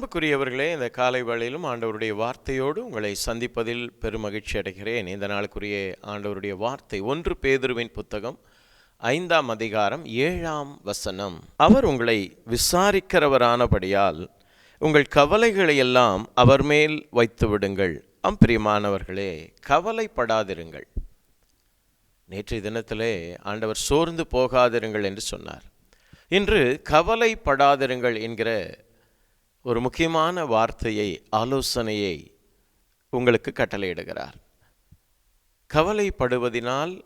அன்புக்குரியவர்களே இந்த காலை வேளையிலும் ஆண்டவருடைய வார்த்தையோடு உங்களை சந்திப்பதில் பெருமகிழ்ச்சி அடைகிறேன். இந்த நாளுக்குரிய ஆண்டவருடைய வார்த்தை ஒன்று பேதுருவின் புத்தகம் ஐந்தாம் அதிகாரம் ஏழாம் வசனம். அவர் உங்களை விசாரிக்கிறவரானபடியால் உங்கள் கவலைகளை எல்லாம் அவர் மேல் வைத்து விடுங்கள். அம்பிரியமானவர்களே கவலைப்படாதிருங்கள். நேற்றைய தினத்திலே ஆண்டவர் சோர்ந்து போகாதிருங்கள் என்று சொன்னார். இன்று கவலைப்படாதிருங்கள் என்கிற ஒரு முக்கியமான வார்த்தையை ஆலோசனையை உங்களுக்கு கட்டளையிடுகிறார். கவலைப்படுவதினால்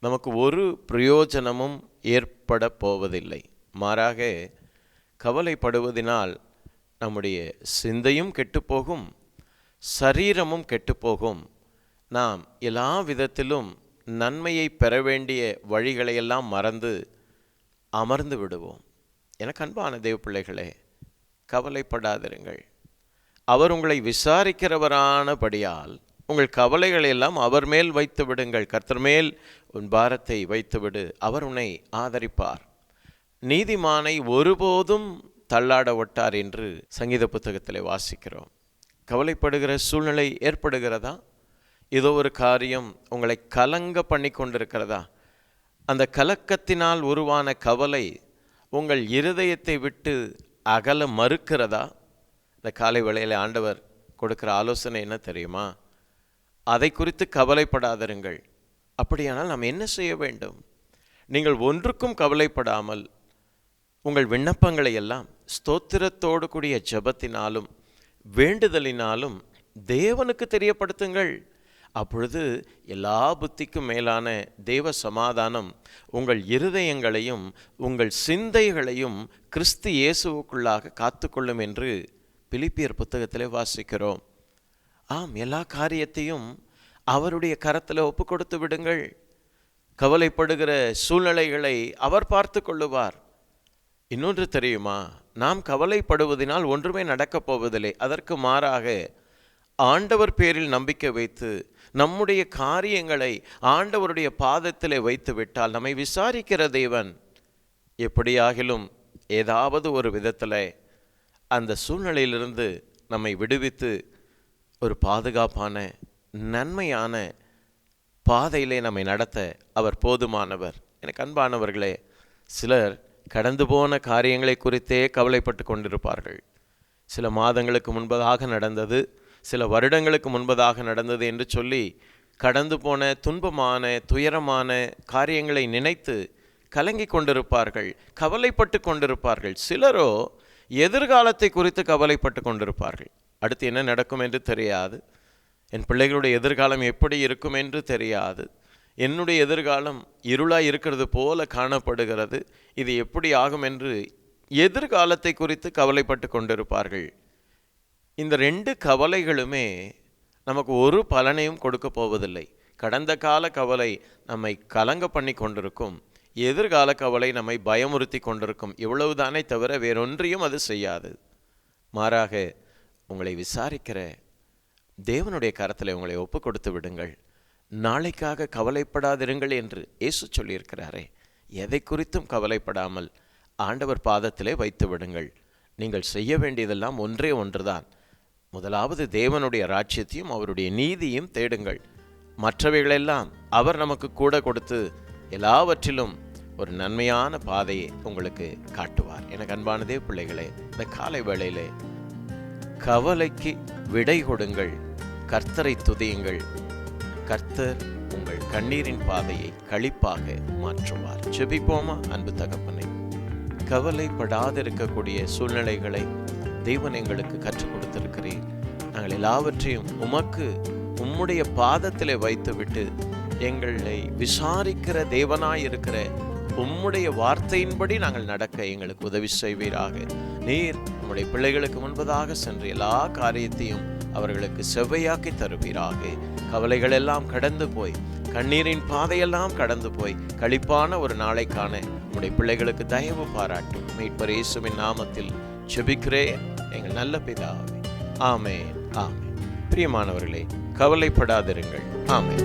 நமக்கு ஒரு பிரயோஜனமும் ஏற்பட போவதில்லை. மாறாக கவலைப்படுவதினால் நம்முடைய சிந்தையும் கெட்டுப்போகும் சரீரமும் கெட்டுப்போகும். நாம் எல்லா விதத்திலும் நன்மையை பெற வேண்டிய வழிகளையெல்லாம் மறந்து அமர்ந்து விடுவோம். எனக்கு அன்பான தேவ பிள்ளைகளே கவலைப்படாதிருங்கள். அவர் உங்களை விசாரிக்கிறவரானபடியால் உங்கள் கவலைகளை எல்லாம் அவர் மேல் வைத்து விடுங்கள். கர்த்தர் மேல் உன் பாரத்தை வைத்துவிடு அவர் உன்னை ஆதரிப்பார். நீதிமானை ஒருபோதும் தள்ளாட ஒட்டார் என்று சங்கீத புத்தகத்தில் வாசிக்கிறோம். கவலைப்படுகிற சூழ்நிலை ஏற்படுகிறதா? ஏதோ ஒரு காரியம் உங்களை கலங்க பண்ணி கொண்டிருக்கிறதா? அந்த கலக்கத்தினால் உருவான கவலை உங்கள் இருதயத்தை விட்டு அகல மறுக்கிறதா? இந்த காலை வேளையில் ஆண்டவர் கொடுக்குற ஆலோசனை என்ன தெரியுமா? அதை குறித்து கவலைப்படாதிருங்கள். அப்படியானால் நாம் என்ன செய்ய வேண்டும்? நீங்கள் ஒன்றுக்கும் கவலைப்படாமல் உங்கள் விண்ணப்பங்களை எல்லாம் ஸ்தோத்திரத்தோடு கூடிய ஜபத்தினாலும் வேண்டுதலினாலும் தேவனுக்கு தெரியப்படுத்துங்கள். அப்பொழுது எல்லா புத்திக்கும் மேலான தேவ சமாதானம் உங்கள் இருதயங்களையும் உங்கள் சிந்தைகளையும் கிறிஸ்து இயேசுவுக்குள்ளாக காத்துக்கொள்ளும் என்று பிலிப்பியர் புத்தகத்திலே வாசிக்கிறோம். ஆம் எல்லா காரியத்தையும் அவருடைய கரத்தில் ஒப்பு கொடுத்து விடுங்கள். கவலைப்படுகிற சூழ்நிலைகளை அவர் பார்த்து கொள்ளுவார். இன்னொன்று தெரியுமா? நாம் கவலைப்படுவதனால் ஒன்றுமே நடக்கப் போவதில்லை அதற்கு மாறாக ஆண்டவர் பேரில் நம்பிக்கை வைத்து நம்முடைய காரியங்களை ஆண்டவருடைய பாதத்தில் வைத்து விட்டால் நம்மை விசாரிக்கிற தேவன் எப்படியாகிலும் ஏதாவது ஒரு விதத்தில் அந்த சூழ்நிலையிலிருந்து நம்மை விடுவித்து ஒரு பாதுகாப்பான நன்மையான பாதையிலே நம்மை நடத்த அவர் போதுமானவர். எனக்கு அன்பானவர்களே சிலர் கடந்து போன காரியங்களை குறித்தே கவலைப்பட்டு கொண்டிருப்பார்கள். சில மாதங்களுக்கு முன்பதாக நடந்தது சில வருடங்களுக்கு முன்பதாக நடந்தது என்று சொல்லி கடந்து போன துன்பமான துயரமான காரியங்களை நினைத்து கலங்கி கொண்டிருப்பார்கள் கவலைப்பட்டு கொண்டிருப்பார்கள். சிலரோ எதிர்காலத்தை குறித்து கவலைப்பட்டு கொண்டிருப்பார்கள். அடுத்து என்ன நடக்கும் என்று தெரியாது. என் பிள்ளைகளுடைய எதிர்காலம் எப்படி இருக்கும் என்று தெரியாது. என்னுடைய எதிர்காலம் இருளாய் இருக்கிறது போல காணப்படுகிறது. இது எப்படி ஆகும் என்று எதிர்காலத்தை குறித்து கவலைப்பட்டு கொண்டிருப்பார்கள். இந்த ரெண்டு கவலைகளுமே நமக்கு ஒரு பலனையும் கொடுக்க போவதில்லை. கடந்த கால கவலை நம்மை கலங்க பண்ணி கொண்டிருக்கும். எதிர்கால கவலை நம்மை பயமுறுத்தி கொண்டிருக்கும். இவ்வளவுதானே தவிர வேறொன்றையும் அது செய்யாது. மாறாக உங்களை விசாரிக்கிற தேவனுடைய கரத்தில் உங்களை ஒப்பு கொடுத்து விடுங்கள். நாளைக்காக கவலைப்படாதிருங்கள் என்று இயேசு சொல்லியிருக்கிறாரே. எதை குறித்தும் கவலைப்படாமல் ஆண்டவர் பாதத்திலே வைத்து விடுங்கள். நீங்கள் செய்ய வேண்டியதெல்லாம் ஒன்றே ஒன்றுதான். முதலாவது தேவனுடைய ராஜ்யத்தையும் அவருடைய நீதியும் தேடுங்கள். மற்றவைகளெல்லாம் அவர் நமக்கு கூட கொடுத்து எல்லாவற்றிலும் ஒரு நன்மையான பாதையை உங்களுக்கு காட்டுவார். எனக்கு அன்பானதே பிள்ளைகளே இந்த காலை வேளையிலே கவலைக்கு விடை கொடுங்கள். கர்த்தரை துதியுங்கள். கர்த்தர் உங்கள் கண்ணீரின் பாதையை களிப்பாக மாற்றுவார். செபிப்போமா அன்பு தகப்பனை. கவலைப்படாதிருக்கக்கூடிய சூழ்நிலைகளை தெய்வன் எங்களுக்கு கற்றுக் கொடுத்திருக்கிறீர் நாங்கள் எல்லாவற்றையும் உமக்கு உம்முடைய பாதத்திலே வைத்துவிட்டு எங்களை விசாரிக்கிற தேவனாயிருக்கிற உம்முடைய வார்த்தையின்படி நாங்கள் நடக்க எங்களுக்கு உதவி செய்வீராக. நீர் உம்முடைய பிள்ளைகளுக்கு முன்பதாக சென்று எல்லா காரியத்தையும் அவர்களுக்கு செவ்வையாக்கி தருவீராக. கவலைகள் எல்லாம் கடந்து போய் கண்ணீரின் பாதையெல்லாம் கடந்து போய் களிப்பான ஒரு நாளைக்கான உம்முடைய பிள்ளைகளுக்கு தயவு பாராட்டும் மீட்பர் இயேசுவின் நாமத்தில் செபிக்கிறேன். எங்கள் நல்ல பிதாவே. ஆமே ஆமே பிரியமானவர்களே கவலைப்படாதிருங்கள். ஆமே